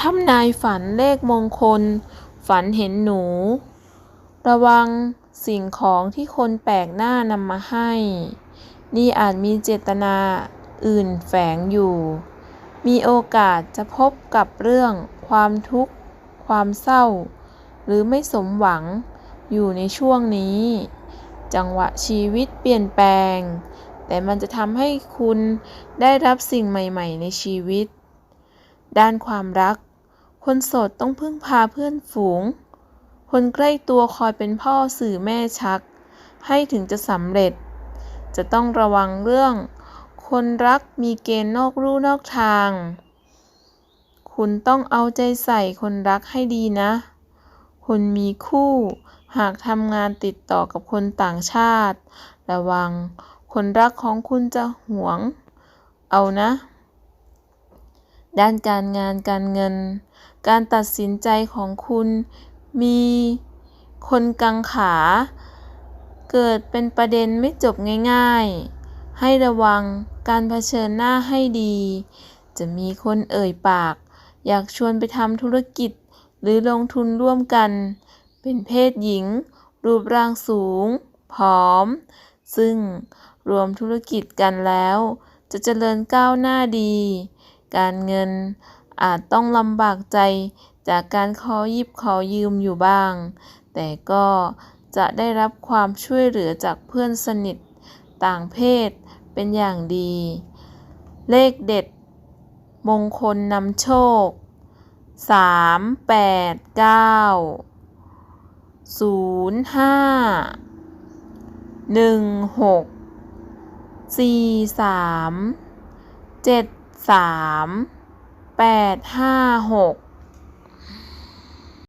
ทำนายฝันเลขมงคล ฝันเห็นหนู ระวังสิ่งของที่คนแปลกหน้านำมาให้ นี่อาจมีเจตนาอื่นแฝงอยู่ มีโอกาสจะพบกับเรื่องความทุกข์ ความเศร้า หรือไม่สมหวังอยู่ในช่วงนี้ จังหวะชีวิตเปลี่ยนแปลง แต่มันจะทำให้คุณได้รับสิ่งใหม่ ๆ ในชีวิต ด้านความรัก คนโสดต้องพึ่งพาเพื่อนฝูง คนใกล้ตัวคอยเป็นพ่อสื่อแม่ชัก ให้ถึงจะสำเร็จ จะต้องระวังเรื่อง คนรักมีเกณฑ์นอกลู่นอกทาง คุณต้องเอาใจใส่คนรักให้ดีนะ คนมีคู่ หากทำงานติดต่อกับคนต่างชาติ ระวัง คนรักของคุณจะหวง เอานะ ด้านการงานการเงิน การตัดสินใจของคุณมีคนกังขา เกิดเป็นประเด็นไม่จบง่ายๆ ให้ระวังการเผชิญหน้าให้ดี จะมีคนเอ่ยปาก อยากชวนไปทำธุรกิจหรือลงทุนร่วมกัน เป็นเพศหญิง รูปร่างสูง ผอม ซึ่งรวมธุรกิจกันแล้ว จะเจริญก้าวหน้าดี การเงิน อาจต้องลำบากใจจากการขอยิบขอยืมอยู่บ้าง แต่ก็จะได้รับความช่วยเหลือจากเพื่อนสนิทต่างเพศเป็นอย่างดี เลขเด็ด มงคลนำโชค 3 8 9 0 5 1 6 4 3 7 สามแปดห้าหก